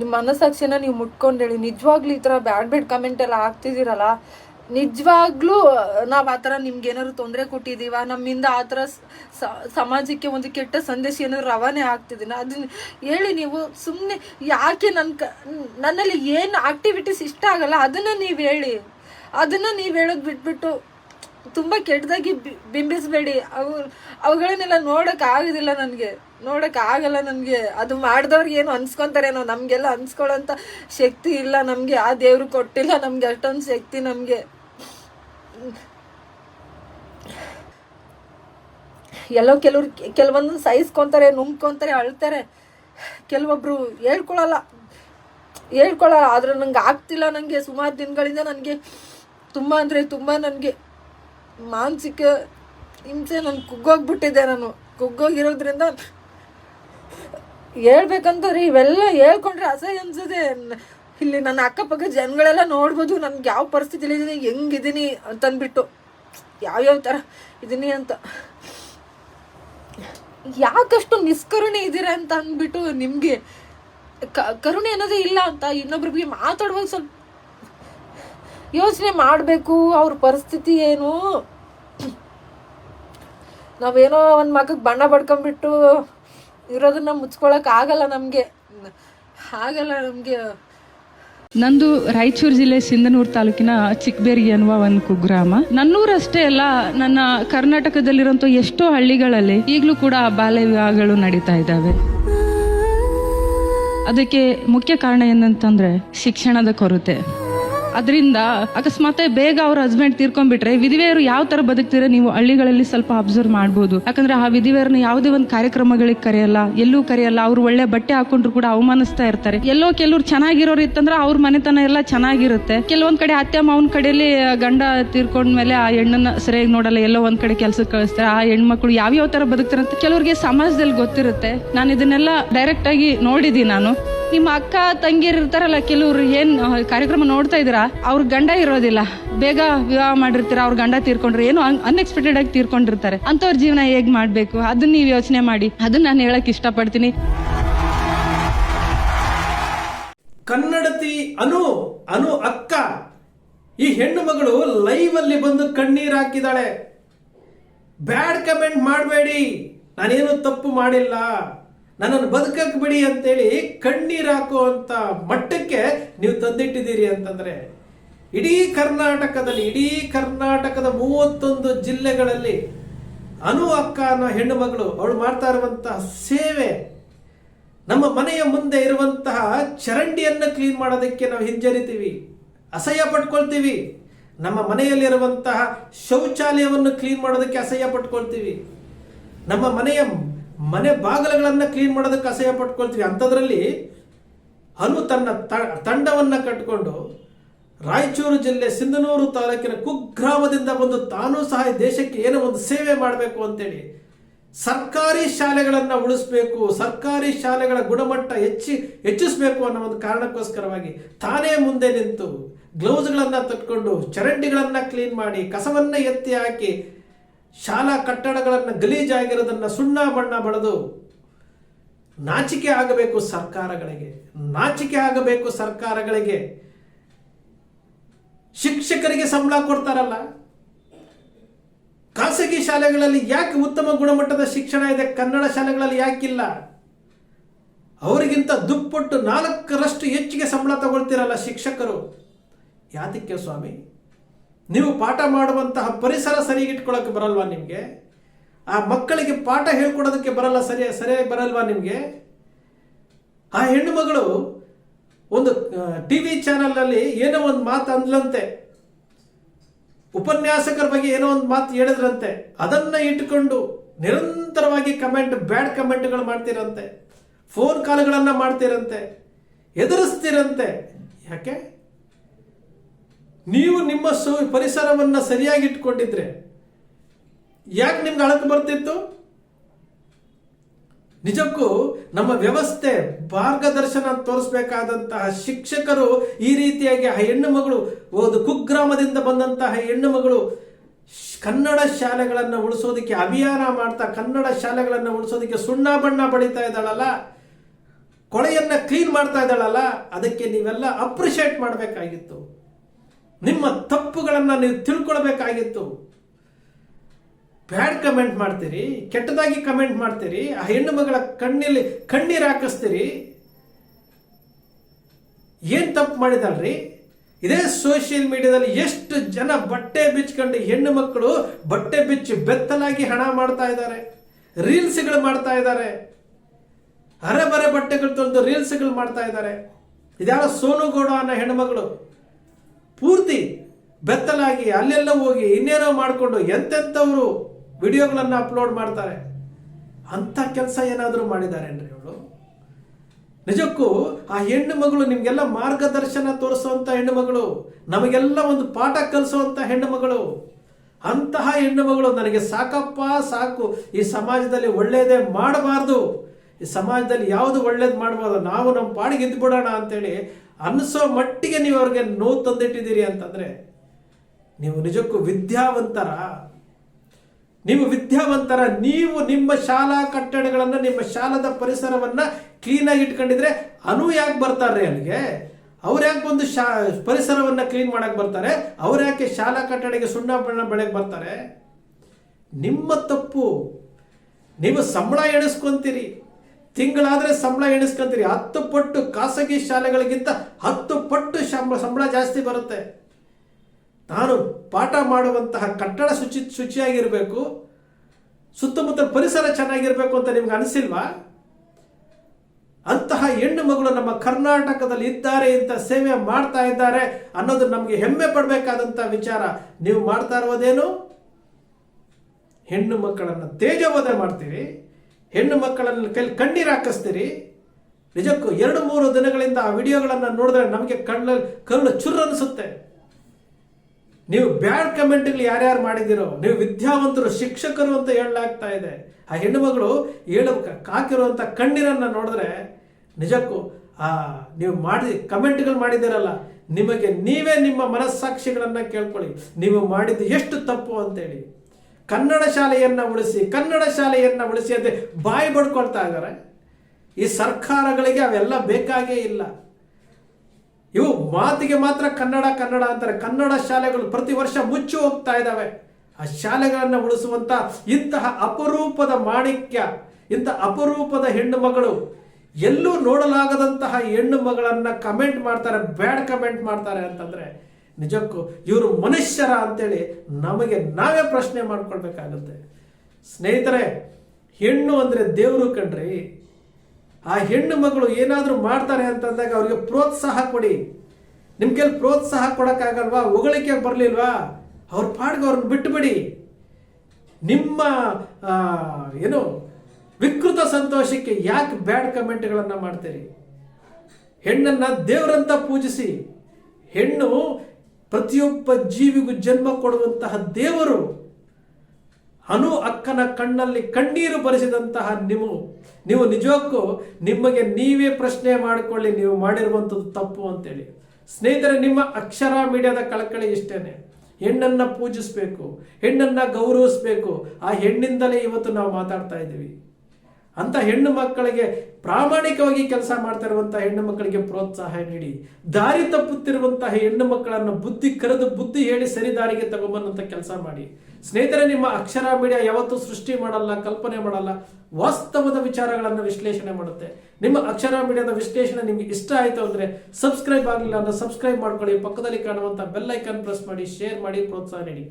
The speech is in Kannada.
ನಿಮ್ಮ ಮನಸ್ಸಾಕ್ಷಿನ ನೀವು ಮುಟ್ಕೊಂಡೇಳಿ. ನಿಜವಾಗ್ಲೂ ಈ ಥರ ಬ್ಯಾಡ್ ಬ್ಯಾಡ್ ಕಮೆಂಟ್ ಎಲ್ಲ ಹಾಕ್ತಿದ್ದೀರಲ್ಲ, ನಿಜವಾಗ್ಲೂ ನಾವು ಆ ಥರ ನಿಮ್ಗೆ ಏನಾದ್ರು ತೊಂದರೆ ಕೊಟ್ಟಿದ್ದೀವ? ನಮ್ಮಿಂದ ಆ ಥರ ಸಮಾಜಕ್ಕೆ ಒಂದು ಕೆಟ್ಟ ಸಂದೇಶ ಏನಾದ್ರು ರವಾನೆ ಆಗ್ತಿದ್ದೀನಿ ಅದನ್ನ ಹೇಳಿ ನೀವು ಸುಮ್ಮನೆ ಯಾಕೆ ನನ್ನ ನನ್ನಲ್ಲಿ ಏನು ಆಕ್ಟಿವಿಟೀಸ್ ಇಷ್ಟ ಆಗಲ್ಲ, ಅದನ್ನು ನೀವು ಹೇಳಿ. ಅದನ್ನು ನೀವು ಹೇಳೋದು ಬಿಟ್ಬಿಟ್ಟು ತುಂಬ ಕೆಟ್ಟದಾಗಿ ಬಿಂಬಿಸಬೇಡಿ. ಅವು, ಅವುಗಳನ್ನೆಲ್ಲ ನೋಡಕ್ ಆಗೋದಿಲ್ಲ ನನಗೆ. ನೋಡಕ್ ಆಗಲ್ಲ ನನಗೆ. ಅದು ಮಾಡಿದವ್ರಿಗೆ ಏನು ಅನ್ಸ್ಕೊಂತಾರೇನೋ ನಮಗೆಲ್ಲ ಅನ್ಸ್ಕೊಳ್ಳೋಂಥ ಶಕ್ತಿ ಇಲ್ಲ ನಮಗೆ. ಆ ದೇವ್ರು ಕೊಟ್ಟಿಲ್ಲ ನಮಗೆ ಅಷ್ಟೊಂದು ಶಕ್ತಿ ನಮಗೆ. ಎಲ್ಲೋ ಕೆಲವ್ರು ಕೆಲವೊಂದು ಸಹಿಸ್ಕೊಂತಾರೆ, ನುಂಗ್ಕೊಂತಾರೆ, ಅಳ್ತಾರೆ. ಕೆಲವೊಬ್ರು ಹೇಳ್ಕೊಳಲ್ಲ. ಹೇಳ್ಕೊಳಲ್ಲ. ಆದ್ರೆ ನಂಗೆ ಆಗ್ತಿಲ್ಲ ನನಗೆ ಸುಮಾರು ದಿನಗಳಿಂದ ನನಗೆ ತುಂಬ ಅಂದರೆ ತುಂಬ ನನಗೆ ಮಾನಸಿಕ ಹಿಂಸೆ ನಾನು ಕುಗ್ಗೋಗ್ಬಿಟ್ಟಿದ್ದೆ ನಾನು. ಕುಗ್ಗೋಗಿರೋದ್ರಿಂದ ಹೇಳ್ಬೇಕಂತಂದ್ರೆ ಇವೆಲ್ಲ ಹೇಳ್ಕೊಂಡ್ರೆ ಅಸಹ್ಯ ಅನ್ಸದೆ ಇಲ್ಲಿ ನನ್ನ ಅಕ್ಕಪಕ್ಕ ಜನಗಳೆಲ್ಲ ನೋಡ್ಬೋದು, ನನ್ಗೆ ಯಾವ ಪರಿಸ್ಥಿತಿಲಿ ಇದ್ದೀನಿ ಹೆಂಗಿದ್ದೀನಿ ಅಂತಂದ್ಬಿಟ್ಟು ಯಾವ್ಯಾವ ಥರ ಇದೀನಿ ಅಂತ. ಯಾಕಷ್ಟು ನಿಷ್ಕರುಣೆ ಇದ್ದೀರಾ ಅಂತ ಅಂದ್ಬಿಟ್ಟು ನಿಮಗೆ ಕರುಣೆ ಅನ್ನೋದೇ ಇಲ್ಲ ಅಂತ ಇನ್ನೊಬ್ರಿಗೆ ಮಾತಾಡುವಾಗ ಸ್ವಲ್ಪ ಯೋಚನೆ ಮಾಡಬೇಕು, ಅವ್ರ ಪರಿಸ್ಥಿತಿ ಏನು. ನಾವೇನೋ ಒಂದು ಮಗಕ್ಕೆ ಬಣ್ಣ ಬಡ್ಕೊಂಬಿಟ್ಟು ಇರೋದನ್ನ ಮುಚ್ಕೊಳಕ್ ಆಗಲ್ಲ ನಮಗೆ. ಆಗಲ್ಲ ನಮಗೆ. ನಂದು ರಾಯಚೂರು ಜಿಲ್ಲೆ ಸಿಂಧನೂರು ತಾಲೂಕಿನ ಚಿಕ್ಕಬೇರಿ ಅನ್ನುವ ಒಂದು ಕುಗ್ರಾಮ. ನನ್ನೂರಷ್ಟೇ ಅಲ್ಲ, ನನ್ನ ಕರ್ನಾಟಕದಲ್ಲಿರುವಂತ ಎಷ್ಟೋ ಹಳ್ಳಿಗಳಲ್ಲಿ ಈಗಲೂ ಕೂಡ ಬಾಲ್ಯ ವಿವಾಹಗಳು ನಡೀತಾ ಇದ್ದಾವೆ. ಅದಕ್ಕೆ ಮುಖ್ಯ ಕಾರಣ ಏನಂತಂದ್ರೆ ಶಿಕ್ಷಣದ ಕೊರತೆ. ಅದರಿಂದ ಅಕಸ್ಮಾತ್ ಬೇಗ ಅವ್ರ ಹಸ್ಬೆಂಡ್ ತೀರ್ಕೊಂಡ್ಬಿಟ್ರೆ ವಿಧಿವೆಯರು ಯಾವ ತರ ಬದುಕ್ತಿರೋ ನೀವು ಹಳ್ಳಿಗಳಲ್ಲಿ ಸ್ವಲ್ಪ ಅಬ್ಸರ್ವ್ ಮಾಡಬಹುದು ಯಾಕಂದ್ರೆ ಆ ವಿಧಿವೆಯರನ್ನ ಯಾವುದೇ ಒಂದು ಕಾರ್ಯಕ್ರಮಗಳಿಗೆ ಕರೆಯಲ್ಲ, ಎಲ್ಲೂ ಕರೆಯಲ್ಲ, ಅವ್ರು ಒಳ್ಳೆ ಬಟ್ಟೆ ಹಾಕೊಂಡ್ರು ಕೂಡ ಅವಮಾನಿಸ್ತಾ ಇರ್ತಾರೆ. ಎಲ್ಲೋ ಕೆಲವ್ರು ಚೆನ್ನಾಗಿರೋರು ಇತ್ತಂದ್ರೆ ಅವ್ರ ಮನೆತನ ಎಲ್ಲ ಚೆನ್ನಾಗಿರುತ್ತೆ. ಕೆಲವೊಂದ್ ಕಡೆ ಅತ್ತೆ ಮಾವನ ಕಡೆಯಲ್ಲಿ ಗಂಡ ತೀರ್ಕೊಂಡ್ಮೇಲೆ ಆ ಹೆಣ್ಣನ್ನ ಸರಿಯಾಗಿ ನೋಡಲ್ಲ, ಎಲ್ಲೋ ಒಂದ್ ಕಡೆ ಕೆಲ್ಸಕ್ಕೆ ಕಳಿಸ್ತಾರೆ. ಆ ಹೆಣ್ಮಕ್ಳು ಯಾವ್ಯಾವ ತರ ಬದುಕ್ತಾರೆ ಅಂತ ಕೆಲವ್ರಿಗೆ ಸಮಾಜದಲ್ಲಿ ಗೊತ್ತಿರುತ್ತೆ. ನಾನು ಇದನ್ನೆಲ್ಲ ಡೈರೆಕ್ಟ್ ಆಗಿ ನೋಡಿದೀನಿ ನಾನು. ನಿಮ್ಮ ಅಕ್ಕ, ತಂಗಿಯರು ಇರ್ತಾರಲ್ಲ ಕೆಲವ್ರು, ಏನ್ ಕಾರ್ಯಕ್ರಮ ನೋಡ್ತಾ ಇದ್ದೀರಾ? ಅವ್ರ ಗಂಡ ಇರೋದಿಲ್ಲ. ಬೇಗ ವಿವಾಹ ಮಾಡಿರ್ತೀರ, ಅವ್ರ ಗಂಡ ತೀರ್ಕೊಂಡ್ರೆ ಏನು ಅನ್ಎಕ್ಸ್ಪೆಕ್ಟೆಡ್ ಆಗಿ ತೀರ್ಕೊಂಡಿರ್ತಾರೆ. ಅಂತವ್ರ ಜೀವನ ಹೇಗ್ ಮಾಡ್ಬೇಕು? ಅದನ್ನ ನೀವು ಯೋಚನೆ ಮಾಡಿ. ಅದನ್ನ ನಾನು ಹೇಳಕ್ ಇಷ್ಟಪಡ್ತೀನಿ. ಕನ್ನಡತಿ ಅನು ಅನು ಅಕ್ಕ. ಈ ಹೆಣ್ಣು ಮಗಳು ಲೈವ್ ಅಲ್ಲಿ ಬಂದು ಕಣ್ಣೀರ್ ಹಾಕಿದಾಳೆ ಬ್ಯಾಡ್ ಕಮೆಂಟ್ ಮಾಡಬೇಡಿ. ನಾನೇನು ತಪ್ಪು ಮಾಡಿಲ್ಲ. ನನ್ನನ್ನು ಬದುಕಕ್ಕೆ ಬಿಡಿ ಅಂತೇಳಿ ಕಣ್ಣೀರು ಹಾಕುವಂತ ಮಟ್ಟಕ್ಕೆ ನೀವು ತಂದಿಟ್ಟಿದ್ದೀರಿ ಅಂತಂದ್ರೆ, ಇಡೀ ಕರ್ನಾಟಕದಲ್ಲಿ, ಇಡೀ ಕರ್ನಾಟಕದ ಮೂವತ್ತೊಂದು ಜಿಲ್ಲೆಗಳಲ್ಲಿ ಅನು ಅಕ್ಕ ಅನ್ನೋ ಹೆಣ್ಣು ಮಗಳು ಅವಳು ಮಾಡ್ತಾ ಇರುವಂತಹ ಸೇವೆ, ನಮ್ಮ ಮನೆಯ ಮುಂದೆ ಇರುವಂತಹ ಚರಂಡಿಯನ್ನು ಕ್ಲೀನ್ ಮಾಡೋದಕ್ಕೆ ನಾವು ಹಿಂಜರಿತೀವಿ, ಅಸಹ್ಯ ಪಟ್ಕೊಳ್ತೀವಿ. ನಮ್ಮ ಮನೆಯಲ್ಲಿರುವಂತಹ ಶೌಚಾಲಯವನ್ನು ಕ್ಲೀನ್ ಮಾಡೋದಕ್ಕೆ ಅಸಹ್ಯ ಪಟ್ಕೊಳ್ತೀವಿ. ನಮ್ಮ ಮನೆಯ ಮನೆ ಬಾಗಿಲುಗಳನ್ನು ಕ್ಲೀನ್ ಮಾಡೋದಕ್ಕೆ ಅಸಹ್ಯ ಪಟ್ಕೊಳ್ತೀವಿ. ಅಂಥದ್ರಲ್ಲಿ ಅನು ತನ್ನ ತಂಡವನ್ನ ಕಟ್ಟಿಕೊಂಡು ರಾಯಚೂರು ಜಿಲ್ಲೆ ಸಿಂಧನೂರು ತಾಲೂಕಿನ ಕುಗ್ರಾಮದಿಂದ ಬಂದು ತಾನೂ ಸಹ ದೇಶಕ್ಕೆ ಏನೋ ಒಂದು ಸೇವೆ ಮಾಡಬೇಕು ಅಂತೇಳಿ ಸರ್ಕಾರಿ ಶಾಲೆಗಳನ್ನು ಉಳಿಸ್ಬೇಕು, ಸರ್ಕಾರಿ ಶಾಲೆಗಳ ಗುಣಮಟ್ಟ ಹೆಚ್ಚಿ, ಹೆಚ್ಚಿಸಬೇಕು ಅನ್ನೋ ಒಂದು ಕಾರಣಕ್ಕೋಸ್ಕರವಾಗಿ ತಾನೇ ಮುಂದೆ ನಿಂತು ಗ್ಲೌಸ್ಗಳನ್ನು ತಟ್ಕೊಂಡು ಚರಂಡಿಗಳನ್ನು ಕ್ಲೀನ್ ಮಾಡಿ ಕಸವನ್ನು ಎತ್ತಿ ಹಾಕಿ ಶಾಲಾ ಕಟ್ಟಡಗಳನ್ನು ಗಲೀಜಾಗಿರೋದನ್ನು ಸುಣ್ಣ ಬಣ್ಣ ಬಳಿದು ನಾಚಿಕೆ ಆಗಬೇಕು ಸರ್ಕಾರಗಳಿಗೆ, ನಾಚಿಕೆ ಆಗಬೇಕು ಸರ್ಕಾರಗಳಿಗೆ. ಶಿಕ್ಷಕರಿಗೆ ಸಂಬಳ ಕೊಡ್ತಾರಲ್ಲ. ಖಾಸಗಿ ಶಾಲೆಗಳಲ್ಲಿ ಯಾಕೆ ಉತ್ತಮ ಗುಣಮಟ್ಟದ ಶಿಕ್ಷಣ ಇದೆ, ಕನ್ನಡ ಶಾಲೆಗಳಲ್ಲಿ ಯಾಕಿಲ್ಲ? ಅವರಿಗಿಂತ ದುಪ್ಪಟ್ಟು ನಾಲ್ಕರಷ್ಟು ಹೆಚ್ಚಿಗೆ ಸಂಬಳ ತಗೊಳ್ತಿರಲ್ಲ ಶಿಕ್ಷಕರು? ಯಾತಕ್ಕೆ ಸ್ವಾಮಿ? ನೀವು ಪಾಠ ಮಾಡುವಂತಹ ಪರಿಸರ ಸರಿಗಿಟ್ಕೊಳ್ಳೋಕೆ ಬರಲ್ವಾ ನಿಮಗೆ? ಆ ಮಕ್ಕಳಿಗೆ ಪಾಠ ಹೇಳ್ಕೊಡೋದಕ್ಕೆ ಬರಲ್ಲ ಸರಿ ಸರಿಯಾಗಿ ಬರಲ್ವಾ ನಿಮಗೆ? ಆ ಹೆಣ್ಣು ಮಗಳು ಒಂದು ಟಿ ವಿ ಚಾನಲ್ನಲ್ಲಿ ಏನೋ ಒಂದು ಮಾತು ಅಂದ್ಲಂತೆ. ಉಪನ್ಯಾಸಕರ ಬಗ್ಗೆ ಏನೋ ಒಂದು ಮಾತು ಹೇಳಿದ್ರಂತೆ. ಅದನ್ನು ಇಟ್ಟುಕೊಂಡು ನಿರಂತರವಾಗಿ ಕಮೆಂಟ್, ಬ್ಯಾಡ್ ಕಮೆಂಟ್ಗಳು ಮಾಡ್ತಿರಂತೆ. ಫೋನ್ ಕಾಲ್ಗಳನ್ನು ಮಾಡ್ತಿರಂತೆ. ಎದುರಿಸ್ತಿರಂತೆ. ಯಾಕೆ? ನೀವು ನಿಮ್ಮ ಪರಿಸರವನ್ನ ಸರಿಯಾಗಿ ಇಟ್ಕೊಂಡಿದ್ರೆ ಯಾಕೆ ನಿಮ್ಗೆ ಅಳಕು ಬರ್ತಿತ್ತು? ನಿಜಕ್ಕೂ ನಮ್ಮ ವ್ಯವಸ್ಥೆ ಮಾರ್ಗದರ್ಶನ ತೋರಿಸಬೇಕಾದಂತಹ ಶಿಕ್ಷಕರು ಈ ರೀತಿಯಾಗಿ ಆ ಹೆಣ್ಣು ಮಗಳು, ಒಂದು ಕುಗ್ರಾಮದಿಂದ ಬಂದಂತಹ ಹೆಣ್ಣು ಮಗಳು ಕನ್ನಡ ಶಾಲೆಗಳನ್ನು ಉಳಿಸೋದಕ್ಕೆ ಅಭಿಯಾನ ಮಾಡ್ತಾ ಕನ್ನಡ ಶಾಲೆಗಳನ್ನು ಉಳಿಸೋದಕ್ಕೆ ಸುಣ್ಣ ಬಣ್ಣ ಬಳಿತಾ ಇದ್ದಾಳಲ್ಲ? ಕೊಳೆಯನ್ನು ಕ್ಲೀನ್ ಮಾಡ್ತಾ ಇದ್ದಾಳಲ್ಲ? ಅದಕ್ಕೆ ನೀವೆಲ್ಲ ಅಪ್ರಿಷಿಯೇಟ್ ಮಾಡಬೇಕಾಗಿತ್ತು. ನಿಮ್ಮ ತಪ್ಪುಗಳನ್ನು ನೀವು ತಿಳ್ಕೊಳ್ಬೇಕಾಗಿತ್ತು. ಬ್ಯಾಡ್ ಕಮೆಂಟ್ ಮಾಡ್ತೀರಿ, ಕೆಟ್ಟದಾಗಿ ಕಮೆಂಟ್ ಮಾಡ್ತೀರಿ, ಆ ಹೆಣ್ಣು ಮಗಳ ಕಣ್ಣಲ್ಲಿ ಕಣ್ಣೀರು ಹಾಕಿಸ್ತೀರಿ. ಏನ್ ತಪ್ಪು ಮಾಡಿದಲ್ರಿ? ಇದೇ ಸೋಷಿಯಲ್ ಮೀಡಿಯಾದಲ್ಲಿ ಎಷ್ಟು ಜನ ಬಟ್ಟೆ ಬಿಚ್ಕೊಂಡು ಹೆಣ್ಣು ಮಕ್ಕಳು ಬಟ್ಟೆ ಬಿಚ್ಚಿ ಬೆತ್ತಲಾಗಿ ಹಣ ಮಾಡ್ತಾ ಇದ್ದಾರೆ, ರೀಲ್ಸ್ಗಳು ಮಾಡ್ತಾ ಇದ್ದಾರೆ. ಅರೆ ಬರೆ ಬಟ್ಟೆಗಳು ರೀಲ್ಸ್ ರೀಲ್ಸ್ಗಳು ಮಾಡ್ತಾ ಇದ್ದಾರೆ. ಇದ್ಯಾವ ಸೋನುಗೌಡ ಅನ್ನೋ ಹೆಣ್ಮಗಳು ಪೂರ್ತಿ ಬೆತ್ತಲಾಗಿ ಅಲ್ಲೆಲ್ಲ ಹೋಗಿ ಇನ್ನೇನೋ ಮಾಡಿಕೊಂಡು ಎಂತೆಂಥವರು ವಿಡಿಯೋಗಳನ್ನು ಅಪ್ಲೋಡ್ ಮಾಡ್ತಾರೆ. ಅಂಥ ಕೆಲಸ ಏನಾದರೂ ಮಾಡಿದಾರೇನ್ರಿ ಅವಳು ನಿಜಕ್ಕೂ ಆ ಹೆಣ್ಣು ಮಗಳು ನಿಮಗೆಲ್ಲ ಮಾರ್ಗದರ್ಶನ ತೋರಿಸುವಂಥ ಹೆಣ್ಣು ಮಗಳು, ನಮಗೆಲ್ಲ ಒಂದು ಪಾಠ ಕಲಿಸುವಂಥ ಹೆಣ್ಣು ಮಗಳು, ಅಂತಹ ಹೆಣ್ಣು ಮಗಳು ನನಗೆ ಸಾಕಪ್ಪ, ಸಾಕು. ಈ ಸಮಾಜದಲ್ಲಿ ಒಳ್ಳೆಯದೇ ಮಾಡಬಾರ್ದು. ಈ ಸಮಾಜದಲ್ಲಿ ಯಾವುದು ಒಳ್ಳೇದು ಮಾಡ್ಬೋದು ನಾವು ನಮ್ಮ ಪಾಡಿಗೆ ಇದ್ಬಿಡೋಣ ಅಂತೇಳಿ ಅನ್ನಿಸೋ ಮಟ್ಟಿಗೆ ನೀವು ಅವ್ರಿಗೆ ನೋವು ತಂದಿಟ್ಟಿದ್ದೀರಿ ಅಂತಂದರೆ, ನೀವು ನಿಜಕ್ಕೂ ವಿದ್ಯಾವಂತರ. ನೀವು ವಿದ್ಯಾವಂತರ, ನೀವು ನಿಮ್ಮ ಶಾಲಾ ಕಟ್ಟಡಗಳನ್ನು, ನಿಮ್ಮ ಶಾಲಾದ ಪರಿಸರವನ್ನು ಕ್ಲೀನಾಗಿ ಇಟ್ಕೊಂಡಿದ್ರೆ ಅನು ಯಾಕೆ ಬರ್ತಾರ್ರಿ ಅಲ್ಲಿಗೆ? ಅವ್ರು ಯಾಕೆ ಬಂದು ಶಾ, ಪರಿಸರವನ್ನು ಕ್ಲೀನ್ ಮಾಡಕ್ಕೆ ಬರ್ತಾರೆ? ಅವ್ರು ಯಾಕೆ ಶಾಲಾ ಕಟ್ಟಡಕ್ಕೆ ಸುಣ್ಣ ಬಣ್ಣ ಬೆಳಗ್ಗೆ ಬರ್ತಾರೆ? ನಿಮ್ಮ ತಪ್ಪು. ನೀವು ಸಂಬಳ ಎಣಿಸ್ಕೊಂತೀರಿ. ತಿಂಗಳಾದ್ರೆ ಸಂಬಳ ಎಣಿಸ್ಕೊಂತೀರಿ. ಹತ್ತು ಪಟ್ಟು ಖಾಸಗಿ ಶಾಲೆಗಳಿಗಿಂತ ಹತ್ತು ಪಟ್ಟು ಸಂಬಳ ಸಂಬಳ ಜಾಸ್ತಿ ಬರುತ್ತೆ. ನಾನು ಪಾಠ ಮಾಡುವಂತಹ ಕಟ್ಟಡ ಶುಚಿ, ಶುಚಿಯಾಗಿರಬೇಕು ಸುತ್ತಮುತ್ತ ಪರಿಸರ ಚೆನ್ನಾಗಿರಬೇಕು ಅಂತ ನಿಮ್ಗೆ ಅನಿಸಿಲ್ವಾ? ಅಂತಹ ಹೆಣ್ಣು ಮಗಳು ನಮ್ಮ ಕರ್ನಾಟಕದಲ್ಲಿ ಇದ್ದಾರೆ ಇಂಥ ಸೇವೆ ಮಾಡ್ತಾ ಇದ್ದಾರೆ ಅನ್ನೋದು ನಮಗೆ ಹೆಮ್ಮೆ ಪಡಬೇಕಾದಂಥ ವಿಚಾರ. ನೀವು ಮಾಡ್ತಾ ಇರೋದೇನು? ಹೆಣ್ಣು ಮಕ್ಕಳನ್ನು ತೇಜವಧೆ ಮಾಡ್ತೀರಿ. ಹೆಣ್ಣು ಮಕ್ಕಳನ್ನು ಕೈಲಿ ಕಣ್ಣೀರು ಹಾಕಿಸ್ತೀರಿ. ನಿಜಕ್ಕೂ ಎರಡು ಮೂರು ದಿನಗಳಿಂದ ಆ ವಿಡಿಯೋಗಳನ್ನು ನೋಡಿದ್ರೆ ನಮಗೆ ಕಣ್ಣಲ್ಲಿ ಕರುಳು ಚುರ್ ಅನಿಸುತ್ತೆ. ನೀವು ಬ್ಯಾಡ್ ಕಮೆಂಟ್ಗಳು ಯಾರ್ಯಾರು ಮಾಡಿದಿರೋ ನೀವು ವಿದ್ಯಾವಂತರು, ಶಿಕ್ಷಕರು ಅಂತ ಹೇಳಲಾಗ್ತಾ ಇದೆ. ಆ ಹೆಣ್ಣುಮಗಳು ಹೇಳು ಕಾಕಿರುವಂತ ಕಣ್ಣೀರನ್ನು ನೋಡಿದ್ರೆ ನಿಜಕ್ಕೂ, ಆ, ನೀವು ಮಾಡಿ ಕಮೆಂಟ್ಗಳು ಮಾಡಿದ್ದೀರಲ್ಲ, ನಿಮಗೆ ನೀವೇ ನಿಮ್ಮ ಮನಸ್ಸಾಕ್ಷಿಗಳನ್ನು ಕೇಳ್ಕೊಳ್ಳಿ. ನೀವು ಮಾಡಿದ್ದು ಎಷ್ಟು ತಪ್ಪು ಅಂತೇಳಿ. ಕನ್ನಡ ಶಾಲೆಯನ್ನ ಉಳಿಸಿ, ಕನ್ನಡ ಶಾಲೆಯನ್ನ ಉಳಿಸಿ ಅಂತ ಬಾಯಿ ಬಡ್ಕೊಳ್ತಾ ಇದ್ದಾರೆ. ಈ ಸರ್ಕಾರಗಳಿಗೆ ಅವೆಲ್ಲ ಬೇಕಾಗೇ ಇಲ್ಲ. ಇವು ಮಾತಿಗೆ ಮಾತ್ರ ಕನ್ನಡ ಕನ್ನಡ ಅಂತಾರೆ. ಕನ್ನಡ ಶಾಲೆಗಳು ಪ್ರತಿ ವರ್ಷ ಮುಚ್ಚಿ ಹೋಗ್ತಾ ಇದ್ದಾವೆ. ಆ ಶಾಲೆಗಳನ್ನು ಉಳಿಸುವಂತ ಇಂತಹ ಅಪರೂಪದ ಮಾಣಿಕ್ಯ, ಇಂಥ ಅಪರೂಪದ ಹೆಣ್ಣು ಮಗಳು, ಎಲ್ಲೂ ನೋಡಲಾಗದಂತಹ ಹೆಣ್ಣು ಮಗಳನ್ನ ಕಮೆಂಟ್ ಮಾಡ್ತಾರೆ ಬ್ಯಾಡ್ ಕಮೆಂಟ್ ಮಾಡ್ತಾರೆ ಅಂತಂದ್ರೆ ನಿಜಕ್ಕೂ ಇವರು ಮನುಷ್ಯರ ಅಂತೇಳಿ ನಮಗೆ ನಾವೇ ಪ್ರಶ್ನೆ ಮಾಡ್ಕೊಳ್ಬೇಕಾಗುತ್ತೆ. ಸ್ನೇಹಿತರೆ, ಹೆಣ್ಣು ಅಂದ್ರೆ ದೇವರು ಕಣ್ರಿ. ಆ ಹೆಣ್ಣು ಮಗಳು ಏನಾದರೂ ಮಾಡ್ತಾರೆ ಅಂತಂದಾಗ ಅವ್ರಿಗೆ ಪ್ರೋತ್ಸಾಹ ಕೊಡಿ. ನಿಮ್ ಕೈಲಿ ಪ್ರೋತ್ಸಾಹ ಕೊಡೋಕ್ಕಾಗಲ್ವಾ? ಹೊಗಳಿಕೆ ಬರಲಿಲ್ವಾ? ಅವ್ರ ಪಾಡ್ಗೆ ಅವ್ರನ್ನ ಬಿಟ್ಟುಬಿಡಿ ನಿಮ್ಮ ಏನು ವಿಕೃತ ಸಂತೋಷಕ್ಕೆ ಯಾಕೆ ಬ್ಯಾಡ್ ಕಮೆಂಟ್ಗಳನ್ನು ಮಾಡ್ತೀರಿ? ಹೆಣ್ಣನ್ನ ದೇವರಂತ ಪೂಜಿಸಿ. ಹೆಣ್ಣು ಪ್ರತಿಯೊಬ್ಬ ಜೀವಿಗೂ ಜನ್ಮ ಕೊಡುವಂತಹ ದೇವರು ಅನು ಅಕ್ಕನ ಕಣ್ಣಲ್ಲಿ ಕಣ್ಣೀರು ಬರೆಸಿದಂತಹ ನೀವು ನೀವು ನಿಜಕ್ಕೂ ನಿಮಗೆ ನೀವೇ ಪ್ರಶ್ನೆ ಮಾಡಿಕೊಳ್ಳಿ, ನೀವು ಮಾಡಿರುವಂಥದ್ದು ತಪ್ಪು ಅಂತೇಳಿ. ಸ್ನೇಹಿತರೆ, ನಿಮ್ಮ ಅಕ್ಷರ ಮೀಡಿಯಾದ ಕಳಕಳಿ ಇಷ್ಟೇನೆ. ಹೆಣ್ಣನ್ನ ಪೂಜಿಸಬೇಕು, ಹೆಣ್ಣನ್ನ ಗೌರವಿಸಬೇಕು. ಆ ಹೆಣ್ಣಿಂದಲೇ ಇವತ್ತು ನಾವು ಮಾತಾಡ್ತಾ ಇದ್ದೀವಿ. ಅಂತ ಹೆಣ್ಣು ಮಕ್ಕಳಿಗೆ ಪ್ರಾಮಾಣಿಕವಾಗಿ ಕೆಲಸ ಮಾಡ್ತಾ ಇರುವಂತಹ ಹೆಣ್ಣು ಮಕ್ಕಳಿಗೆ ಪ್ರೋತ್ಸಾಹ ನೀಡಿ. ದಾರಿ ತಪ್ಪುತ್ತಿರುವಂತಹ ಹೆಣ್ಣು ಮಕ್ಕಳನ್ನು ಬುದ್ಧಿ ಕರೆದು ಬುದ್ಧಿ ಹೇಳಿ ಸರಿ ದಾರಿಗೆ ತಗೊಂಬಂದಂತ ಕೆಲಸ ಮಾಡಿ. ಸ್ನೇಹಿತರೆ, ನಿಮ್ಮ ಅಕ್ಷರ ಮೀಡಿಯಾ ಯಾವತ್ತೂ ಸೃಷ್ಟಿ ಮಾಡಲ್ಲ, ಕಲ್ಪನೆ ಮಾಡಲ್ಲ, ವಾಸ್ತವದ ವಿಚಾರಗಳನ್ನು ವಿಶ್ಲೇಷಣೆ ಮಾಡುತ್ತೆ. ನಿಮ್ಮ ಅಕ್ಷರ ಮೀಡಿಯಾದ ವಿಶ್ಲೇಷಣೆ ನಿಮ್ಗೆ ಇಷ್ಟ ಆಯಿತು ಅಂದ್ರೆ ಸಬ್ಸ್ಕ್ರೈಬ್ ಆಗಲಿಲ್ಲ ಅಂದ್ರೆ ಸಬ್ಸ್ಕ್ರೈಬ್ ಮಾಡ್ಕೊಳ್ಳಿ. ಪಕ್ಕದಲ್ಲಿ ಕಾಣುವಂತ ಬೆಲ್ ಐಕಾನ್ ಪ್ರೆಸ್ ಮಾಡಿ, ಶೇರ್ ಮಾಡಿ, ಪ್ರೋತ್ಸಾಹ ನೀಡಿ.